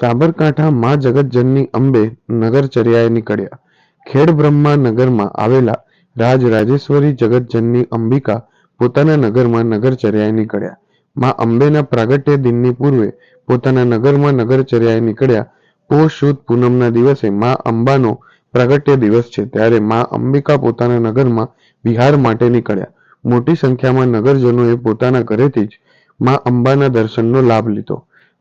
સાબરકાંઠા માં જગતજનની અંબે નગરચર્યાએ નીકળ્યા. ખેડ બ્રહ્મા નગરમાં આવેલા રાજ રાજેશ્વરી જગતજનની અંબિકા પોતાના નગરમાં નગરચર્યાએ નીકળ્યા. માં અંબેના પ્રાગટ્ય દિનની પૂર્વે પોતાના નગરમાં નગરચર્યાએ નીકળ્યા. પોષ સુદ પૂનમના દિવસે માં અંબાનો પ્રાગટ્ય દિવસ છે. ત્યારે મા અંબિકા પોતાના નગરમાં વિહાર માટે નીકળ્યા. મોટી સંખ્યામાં નગરજનોએ પોતાના ઘરેથી જ મા અંબાના દર્શનનો લાભ લીધો.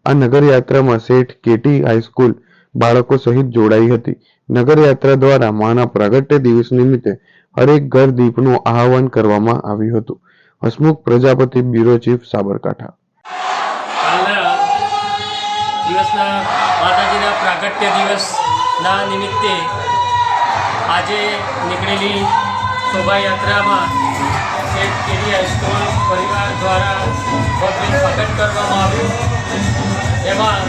આ નગરયાત્રામાં શેઠ કેટી હાઈસ્કૂલ બાળકો સહિત જોડાઈ હતી. નગરયાત્રા દ્વારા માના પ્રાગટ્ય દિવસ નિમિત્તે હરેક ઘર દીપનું આહવાન કરવામાં આવ્યું હતું. Hasmukh Prajapati, bureau chief, Sabarkantha. માતાજીના પ્રાગટ્ય દિવસના નિમિત્તે આજે નીકળેલી શોભાયાત્રામાં શેઠ કેડી હાઈસ્કૂલ પરિવાર દ્વારા સ્વાગત કરવામાં આવ્યું. એમાં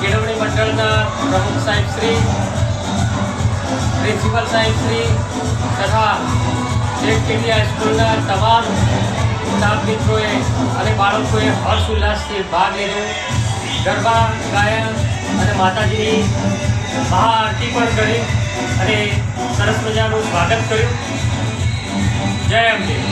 કેળવણી મંડળના પ્રમુખ સાહેબ શ્રી, પ્રિન્સિપલ સાહેબ શ્રી તથા શેઠ કેડી હાઈસ્કૂલના તમામ સ્ટાફ મિત્રોએ અને બાળકોએ હર્ષ ઉલ્લાસથી ભાગ લીધો. ગરબા, ગાયન અને માતાજીની મહાઆરતી પણ કરી અને સરસ મજાનું સ્વાગત કર્યું. જય અંબે.